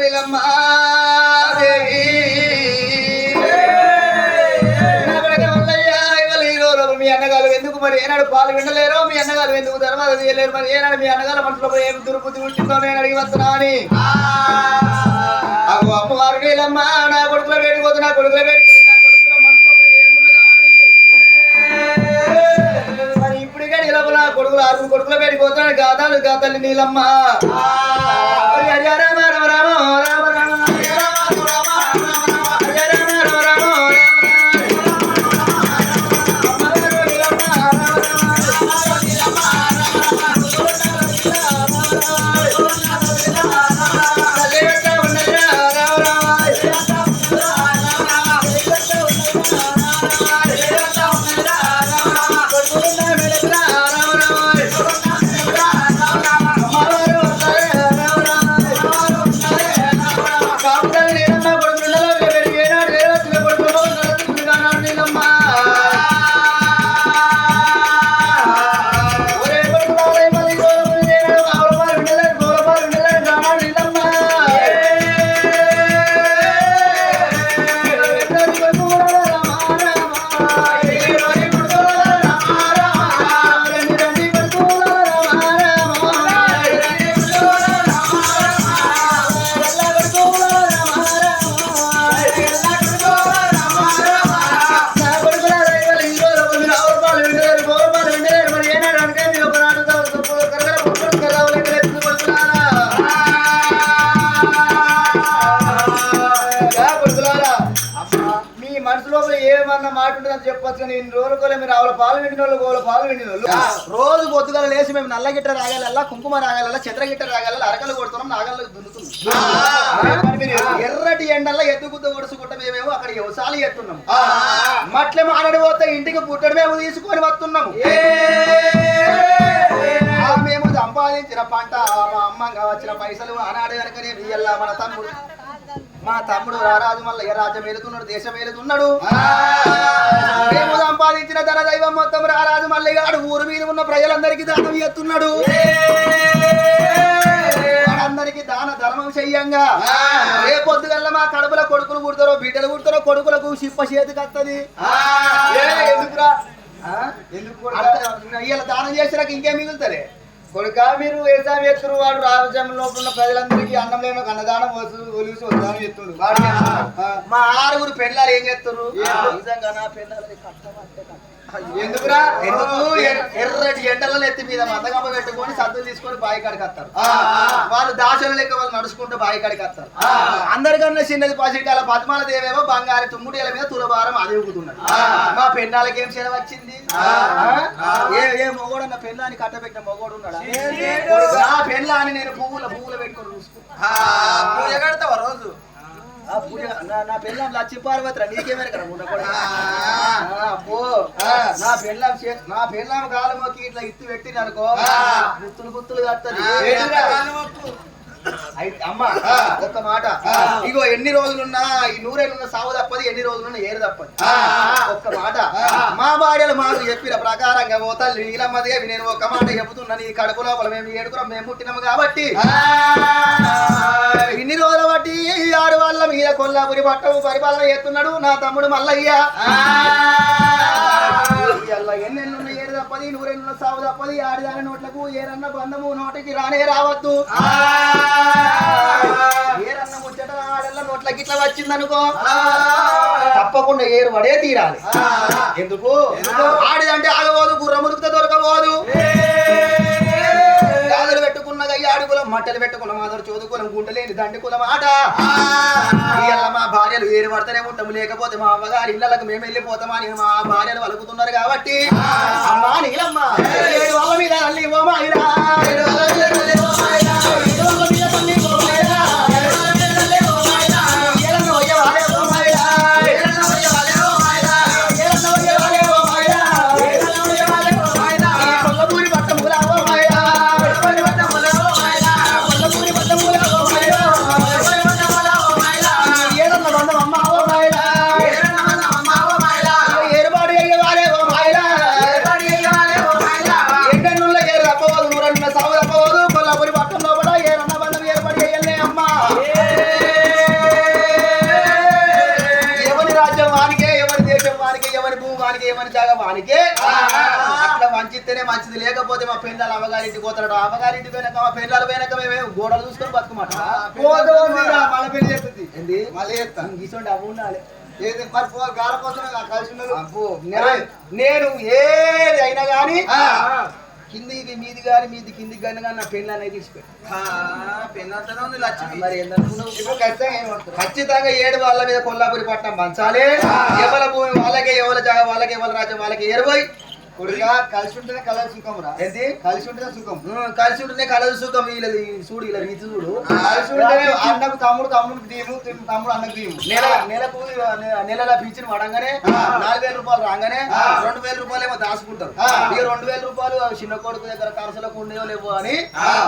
నీలమ్మ దేవి. నా కొడుకు మల్లయ్య, ఇవాళ ఈ రోజు మీ అన్నగారు ఎందుకు మరి ఏనాడు పాలు వినలేరో? మీ అన్నగారు ఎందుకు ధర్మాలు మరి ఏనాడు మీ అన్నగారు మనసులో ఏం దుర్బుద్ధి ఉంటుందో నేను అడిగి వస్తున్నా అని అగో అమ్మవారు నీలమ్మ నా కొడుకుల వేడిపోతు నా కొడుకుల వేడిపోయి నా కొడుకుల మనసులో ఏమున్నదా అని. మరి ఇప్పటికే నీలమ్మ నా కొడుకులు ఆరు కొడుకుల వేడిపోతున్నాడు గాదాలు గాతల్లి నీలమ్మ. హరి ఏమన్నా మాట ఉంటుందని చెప్పొచ్చు కానీ ఇన్ని రోజులు మీరు ఆవుల పాలు విండిన వాళ్ళు గోల పాలు విండిన వాళ్ళు రోజు పొద్దుగల లేచి మేము నల్ల గిట్ట రాగాలల్లా కుంకుమ రాగాలల్లా చంద్ర గిట్ట రాగాలల్లా అరకలు కొడుతున్నాం నాగళ్ళకు దున్నుతున్నాం. ఎర్రటి ఎండల్లో ఎద్దుగుద్ద ఒడుచుకుంటా మేమేమో అక్కడ వ్యవసాయాలు ఎట్టున్నాము మట్ల మానడి పోతే ఇంటికి పుట్టడు మేము తీసుకొని వస్తున్నాము. మేము సంపాదించిన పంట మా అమ్మంగా వచ్చిన పైసలు ఆనాడు కనుకనే బియ్యల్లా మన తమ్ముడు. మా తమ్ముడు రారాజు మల్ల ఏ రాజ్యం వెళుతున్నాడు దేశం వెళుతున్నాడు మేము సంపాదించిన ధన దైవం మొత్తం రారాజు మల్లిగాడు ఊరు మీద ఉన్న ప్రజలందరికీ దానం ఎత్తున్నాడు అందరికి దాన ధర్మం చెయ్యంగా. ఏ పొద్దుగల్ల మా కడుపుల కొడుకులు పుడతారో బిడ్డలు పుడతారో కొడుకులకు శిప్ప చేతికి వస్తుంది. ఏ, ఎందుకురా? ఎందుకు దానం చేసినాక ఇంకేం మిగులుతుంది? కొడుకా మీరు వ్యవసాయం చేస్తున్నారు వాడు రాజ్యంలో ఉన్న ప్రజలందరికీ అన్నం లేని అన్నదానం ఒలిసి వద్దామని చెప్తుండు వాడికి ఆ, మా ఆరుగురు పెళ్ళాలు ఏం చేస్తారు ఏం? నిజంగా నా పెళ్ళాలి కట్టమంటే కట్ట. ఎందుకురా? ఎందుకు? ఎర్- ఎర్రటి ఎండల ఎత్తి మీద మతగమ్మ పెట్టుకొని సద్దులు తీసుకొని బావి కాడికి వస్తారు. వాళ్ళు దాసలు లెక్క వాళ్ళు నడుచుకుంటూ బావి కాడికి వస్తారు. అందరికన్నా చిన్నది పసికాల పద్మాల దేవేమో బంగారు తుమ్ముడేల మీద తులభారం అది ఊగుతున్నది. మా పెన్నాలకి ఏం సెలవు వచ్చింది? ఏ ఏ మొగోడన్న పెళ్ళాన్ని కట్టబెట్టిన మొగోడు ఉన్నాడా. నా పెళ్ళాన్ని నేను పువ్వుల పువ్వులు పెట్టుకొని చూసుకుంటా. రోజు? నా- నా పెళ్ళాం లచ్చి పార్వతిరా అబ్బో. నా పెళ్ళాం చే- నా పెళ్ళాం ఇట్లా ఇత్తు పెట్టిన అనుకో. ఆ. గుత్తులు గుత్తులు కట్టది అమ్మ. ఒక్క మాట. ఇగో ఎన్ని రోజులున్నా ఈ నూరేళ్ళున్న సావు తప్పది ఎన్ని రోజులున్నా ఏరు తప్పది. ఒక్క మాట. మా భార్యలు మాకు చెప్పిన ప్రకారంగా ఓ తల్లి నీలమ్మదేవి నేను ఒక మాట చెబుతున్నా నీ కడుపు లోపల మేము ఏడుకున్నాం మేము పుట్టినాము కాబట్టి ఇన్ని రోజుల బట్టి ఆడు వాళ్ళ మీద కొల్లాపురి పట్టవు పరిపాలన చేస్తున్నాడు నా తమ్ముడు మల్లయ్య ఎన్నెన్నున్న ఏడు తప్పది నూరెన్నున్న సావు తప్పది ఆడిదాని నోట్లకు ఏరన్న బంధము నోటికి రానే రావద్దు. ఏరన్న ముచ్చట ఆడల్ల నోట్లకి ఇట్లా వచ్చిందనుకో. తప్పకుండా ఏరు పడే తీరాలి ఎందుకు? ఆడిదంటే ఆగబోదు గుర్రం మురికితే దొరకబోదు మట్టలు పెట్టుకున్న మాదరు చోదు కులం గుండెలేని దండి కులం ఆట. మా భార్యలు ఏరు పడతానే ఉంటాము లేకపోతే మా అమ్మగారి ఇళ్ళకు మేము వెళ్ళిపోతామని మా భార్యలు వలుకుతున్నారు కాబట్టి. అమ్మా నీలమ్మ ఏడు వాళ్ళ మీద అల్లి ఓ మంచితేనే మంచిది లేకపోతే మా పెళ్ళాలు అమ్మగారింటికి పోతాడు అమ్మగారింటికి పోయినాక మా పెళ్ళాలు పోయినాక మేము గోడలు చూసుకొని బతుకమాట. మళ్ళీ పెళ్ళి చేస్తుంది. ఏంది? మళ్ళీ చేస్తాను అవి ఉండాలి నేను- ఏది అయినా గాని ఆ. కిందికి మీది గాని మీది కిందికి గాని కానీ నా పెళ్ళి అనేది ఇప్పుడు ఖచ్చితంగా ఏడు వాళ్ళ మీద కొల్లాపురి పట్టణం పంచాలి. ఎవల భూమి వాళ్ళకే ఎవల జాగా వాళ్ళకి ఎవల రాజ్యం వాళ్ళకి కొడుక కలిసి ఉంటేనే కలర్ సుఖం రా. ఏంటి కలిసి ఉంటేనే సుఖం. కలిసి ఉంటేనే కలదు సుఖం. వీళ్ళది చూడు ఇలా రీతి చూడు. కలిసి ఉంటేనే అన్నకు తమ్ముడు తమ్ముడికి దీము తిమ్ము- తమ్ముడు అన్నకు దీము నెల నెలకు నెలల పింఛన్ పడంగానే నాలుగు వేల రూపాయలు రాగానే రెండు వేల రూపాయలు ఏమో దాచుకుంటారు. ఇక రెండు వేల రూపాయలు చిన్న కొడుకు దగ్గర కరసలకు ఉండేవో లేవో అని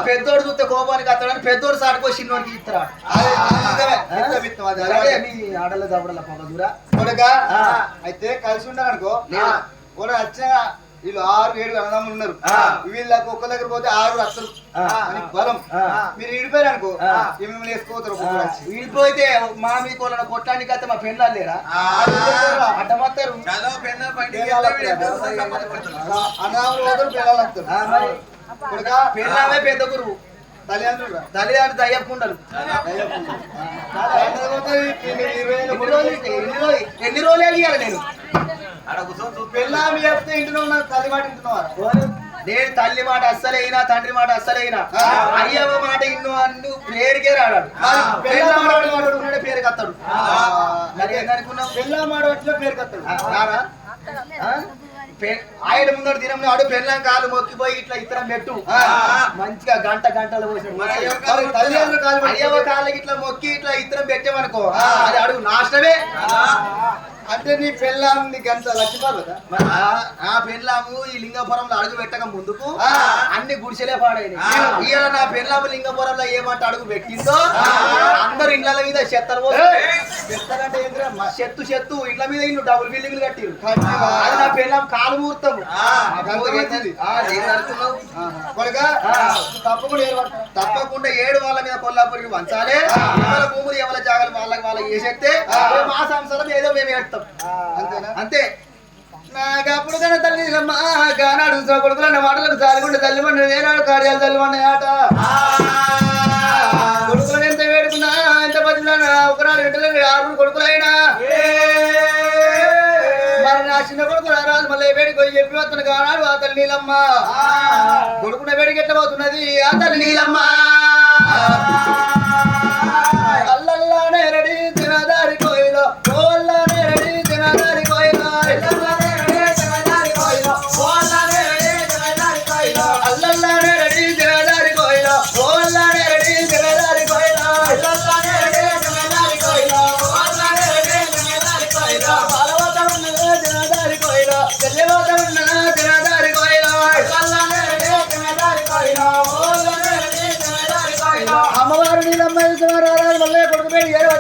పెద్దోడు చూస్తే కోపానికి అత్తడని పెద్దోడు సాటుకో చిన్నోడికి ఇస్తారా. మీ ఆడల దవడల పాప దూరా కొడుక ఆ. అయితే కలిసి లేదా. కూడా వచ్చిన వీళ్ళు ఆరు ఏడు అన్నదమ్ములు ఉన్నారు. వీళ్ళకి ఒక్క దగ్గర పోతే ఆరు. అని బలం. మీరు ఇడిపోయారు అనుకో. మిమ్మల్ని వేసుకోతారు. వీడిపోతే మా మీ కోళ్ళ కొట్టడానికి అయితే మా పెళ్ళాలు లేరా? అడ్డమత్తారు. అన్నదమ్ములు పోతారు వస్తారు. పెళ్ళామే పెద్ద గురువు. తల్లిదండ్రులు. తల్లిదండ్రులు ఏళ్ళ ఎన్ని రోజులు ఎన్ని రోజులు వెళ్ళాలి నేను. పెళ్ళామి చెప్తే ఇంటిలో ఉన్న తల్లి మాట నేను తల్లి మాట అస్సలైనా తండ్రి మాట అస్సలైనా. అయ్యవ మాట ఇన్ను అన్ను పేరుకే రాడాడు. పేరు కత్తాడు మరి ఏందనుకున్నావు పెళ్ళా మాట వచ్చిన పేరు కత్తాడు ఆయన ముందడు దినం నాడు పెళ్ళం కాలు మొక్కిపోయి ఇట్లా ఇతరం పెట్టు. మంచిగా గంట గంటలు పోసాడు. కాళ్ళకి ఇట్లా మొక్కి ఇట్లా ఇతరం పెట్టామనుకో. అది అడుగు నాశనమే. అంటే నీ పెళ్ళాంది గంట లక్ష్మీపార్వత ఆ- పెళ్ళాము ఈ లింగపురంలో అడుగు పెట్టక ముందుకు. అన్ని గుడిసెలే పాడైన ఆ. ఇవాళ నా పెళ్ళాము లింగపురంలో ఏమంటే అడుగు పెట్టిందో. అందరు ఇండ్ల మీద చెత్తలు చెప్తారంటే ఏంద్రా? చెత్తు చెత్తు ఇండ్ల మీద ఇల్లు డబుల్ బిల్డింగ్లు కట్టిరు. అది నా పెళ్ళాం కాలు ముహూర్తం. తప్పకుండా తప్పకుండా ఏడు వాళ్ళ మీద కొల్లాపురికి వంచాలి. భూములు ఎవరి జాగాలు వాళ్ళకి వాళ్ళకి వేసేస్తే. మా సంసారం ఏదో మేము అంతే. నాకప్పుడు కన్నా తల్లి గానాడు సో కొడుకులన్న మాటలకు జాలిగుండ తల్లిమండి ఏనాడు కార్యాలు తల్లిమండి ఆట కొడుకులను ఎంత వేడుకున్నా ఎంత బతికినా ఒకనాడు వెంటనే ఆరుగురు కొడుకులైనా. మరి నా చిన్న కొడుకు రారాజు మళ్ళీ వేడికి పోయి చెప్పి వస్తున్న గానాడు ఆ తల్లి నీలమ్మ. కొడుకున్న వేడికి ఎట్ట పోతున్నది? ఆ తల్లి నీలమ్మ.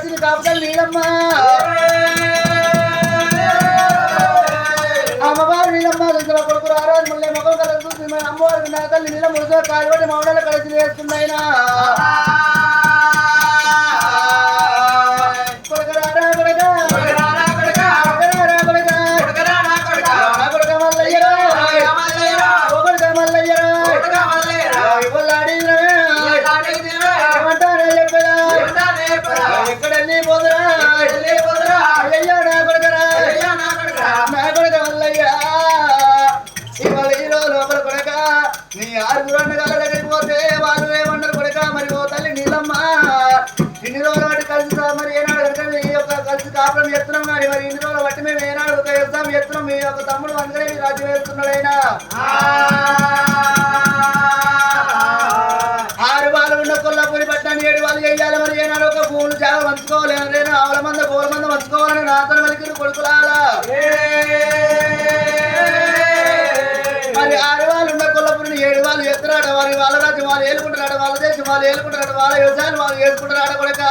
వచ్చింది కాపుతలు నీలమ్మ. అమ్మవారు నీలమ్మ దుంతల కొడుకు ఆరోజు మళ్ళీ ముఖం కలుగుతుంది చూసి మన అమ్మవారికి నా తల్లి నీల ముడుతో కాలువడి మౌడలు కలిసి వేస్తున్నాయినా. మీ యొక్క తమ్ముడు అందుకనే మీ రాజ్యం వేస్తున్నాడైనా ఆరు వాళ్ళు ఉన్న కొల్లపూరి పట్టాన్ని ఏడు వాళ్ళు చేయాలి. మరి ఏనాడు ఒక పూలు చాలా పంచుకోవాలి నేను ఆవుల మంద పూల మంద పంచుకోవాలని నాతో వలికిరు కొడుకులాలా. మరి ఆరు వాళ్ళు ఉన్న కొల్లపూరిని ఏడు వాళ్ళు ఎత్తురాట వారి వాళ్ళ రాజ్యం వాళ్ళు ఏలుకుంటున్నాడు వాళ్ళ దేశం వాళ్ళు ఏలుకుంటున్నాడు వాళ్ళ వ్యవసాయం వాళ్ళు ఏలుకుంటున్నాడు కొడుక.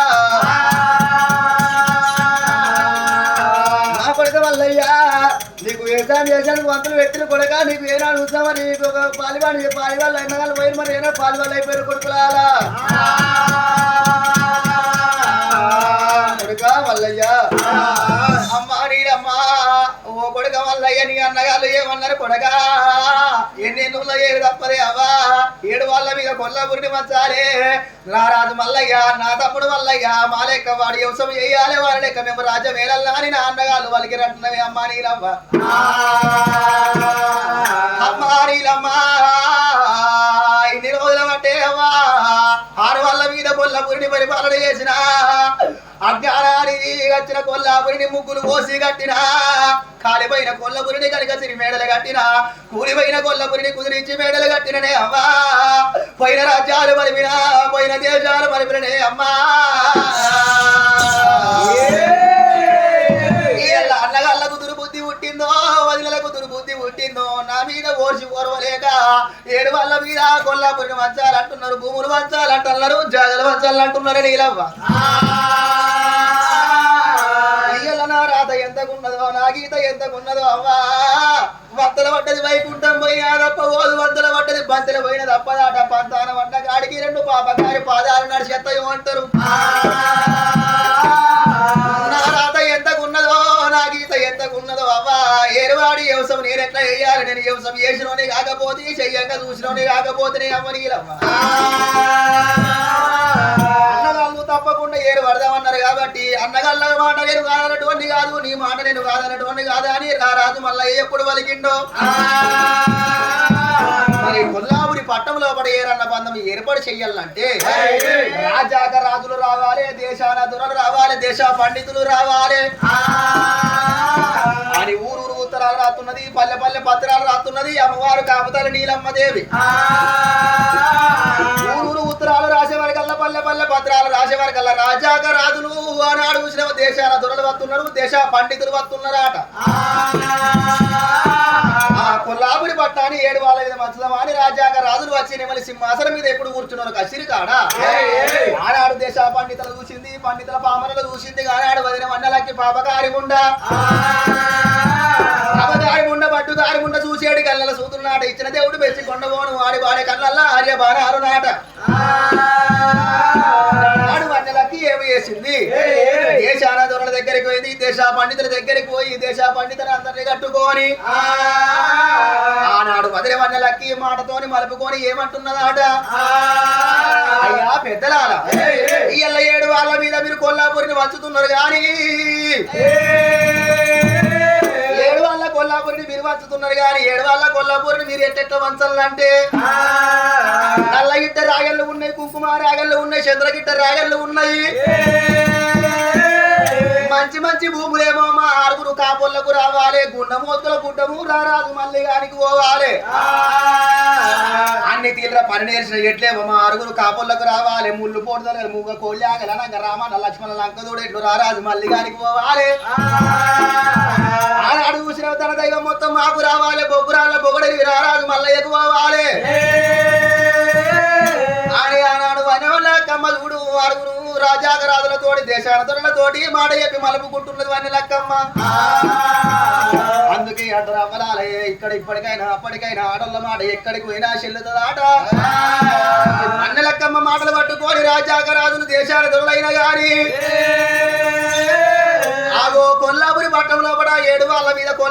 నా కొడుక వల్లయ్యా. వ్యవసాయం చేశాను వంతులు పెట్టిన కొడక నీకు ఏనాడు చూసామా నీకు ఒక పాలివాణి పాలివాళ్ళు అయిన వాళ్ళు పోయి మరి ఏనాడు పాలివాళ్ళు అయిపోయారు కొడుకులా? కొడుక వల్లయ్యా నీ అన్నగాళ్ళు ఏమన్నారు కొడగా ఎన్నెన్నుల ఏడు తప్పదే అవ్వా? ఏడు వాళ్ళ మీద కొల్లపురిని మచ్చాలే. రారాజు మల్లయ్య నా తమ్ముడు మల్లయ్య మా లెక్క వాడు వ్యవసాయం చేయాలి వారి లెక్క మేము రాజ్యం వేలల్లా అని నా అన్నగాళ్ళు వాళ్ళకి రట్నవే అమ్మా నీరవ్వ కొల్లపురిని పరిపాలన చేసిన అజ్ఞానానికి వచ్చిన కొల్లాపురిని ముగ్గులు పోసి కట్టిన కాలిపోయిన కొల్లపురిని కనుక సిరి మేడలు కట్టిన కూలిపోయిన కొల్లపురిని కుదిరించి మేడలు కట్టిననే అమ్మా. పోయిన రాజ్యాలు మరిపిన పోయిన దేశాలు మరిపిననే అమ్మా. ఈయల్ల అన్నగాళ్ళకు దుర్బుద్ధి పుట్టిందో పుట్టిందో? నా మీద ఓర్చి ఓర్వలేక ఏడు వాళ్ళ మీద కొల్లాపురికి వంచాలంటున్నారు భూములు వంచాలంటున్నారు జాగలు వంచాలంటున్నారు నీలవ్వ. ఇయ్యల నా రాత ఎంతకున్నదో నా గీత ఎంతకున్నదో అవ్వా. వంతల పడ్డది వైకుంఠం పోయి తప్ప ఓదు వంతల పడ్డది బంతల పోయిన తప్పదాట పంతాన వంట గాడికి రెండు పాపకారి పాదాలు నడిచి ఎత్తయో అంటారు. నేను ఏం నేను చేసినోనే చేసినోని కాకపోతే చెయ్యంగా చూసినోనే కాకపోతేనే అమ్మని అన్నగాళ్ళు తప్పకుండా ఏరు పడదామన్నారు కాబట్టి అన్నగాళ్ళ మాట నేను కాదనటువంటి కాదు నీ మాట నేను కాదనటువంటి కాదు అని రారాజు మళ్ళీ ఎప్పుడు వలికిండో మరి కొల్లాపురి పట్టంలో పడి ఏరన్న బంధం ఏర్పాటు చెయ్యాలంటే రాజాక రాజులు రావాలి దేశాన దురలు రావాలి దేశ పండితులు రావాలి. అని ఊరు ఉత్తరాలు రాస్తున్నది పల్లె పల్లె పత్రాలు రాస్తున్నది అమ్మవారు కాపుతాలు నీలమ్మ దేవి. ఊరూరు ఉత్తరాలు రాసేవారి కల్లా పల్లె పల్లె పత్రాలు రాసేవారి కల్లా రాజాక రాజులు ఆనాడు చూసిన దేశాల దొరలు వస్తున్నారు దేశ పండితులు వస్తున్నారట ఆ. కొల్లాపురి పట్టాన్ని ఏడు వాళ్ళ మీద మంచదమా అని రాజాక రాజులు వచ్చి నెమలి సింహాసనం మీద ఎప్పుడు కూర్చున్నారు కసిరి కాడా ఆనాడు దేశ పండితులు చూసింది పండితుల పామరలు చూసింది ఆనాడు వదిన మండలకి పాపకారి ఉండా పాపకారి ఉండ పట్టు దారి ఉండ చూసేడు కళ్ళల సూతున్నాట ఇచ్చిన దేవుడు పెంచి కొండబోను వాడి వాడే కళ్ళల్లా ఆర్య బాణాలు నాట నాడు వన్నెలకి ఏమి చేసింది? దేశాల దొరల దగ్గరికి పోయింది దేశ పండితుల దగ్గరికి పోయి దేశ పండితులు అందరినీ కట్టుకొని ఆనాడు వదిలి వన్నెలకి మాటతోని మలుపుకొని ఏమంటున్నదాట? అయ్యా పెద్దలాల ఇయ్యల్ల ఏడు వాళ్ళ మీద మీరు కొల్లాపూరిని వంచుతున్నారు కానీ కొల్లాపురిని మీరు వంచుతున్నారు కానీ ఏడు వాళ్ళ కొల్లాపురిని మీరు ఎట్టెట్ట వంచాలంటే నల్ల గిట్ట రాగళ్ళు ఉన్నాయి కుంకుమ రాగళ్ళు ఉన్నాయి చంద్రగిట్ట రాగళ్ళు ఉన్నాయి. మంచి మంచి భూములేమో మా ఆరుగురు కాపులకు రావాలి. గుండమూతుల గుడ్డము రారాజు మళ్ళీ గానికి పోవాలి. అన్ని తీవ్ర పని నేర్చిన ఎట్లేమో మా ఆరుగురు కాపులకు రావాలి. ముళ్ళు పోడుదల మూగ కోళ్ళ నంగ రామన్న లక్ష్మణ లంకదోడు ఎట్లు రారాజు మళ్ళీ గానికి పోవాలి. ఆనాడు చూసిన తన దైవం మొత్తం మాకు రావాలి. బొగ్గురాళ్ళ బొగడరి రారాజు మల్లయ్యకు పోవాలి? అని ఆనాడు వనవల్ల కమ్మ చూడు ఆరుగురు రాజాగరాజులతోటి దేశానతోటి మాట చెప్పి మలుపుకుంటున్నది వన్ని లక్కమ్మ. అందుకే అంటారు అమ్మలాలే ఇక్కడ ఇప్పటికైనా అప్పటికైనా ఆడోళ్ళ మాట ఎక్కడికి పోయినా చెల్లుతుందాట. అన్న లక్కమ్మ మాటలు పట్టుకొని రాజాగరాజులు దేశాల దొరలైన గాని ఆగో కొల్లాపురి పట్టంలో కూడా ఏడు వాళ్ళ మీద కొల్ల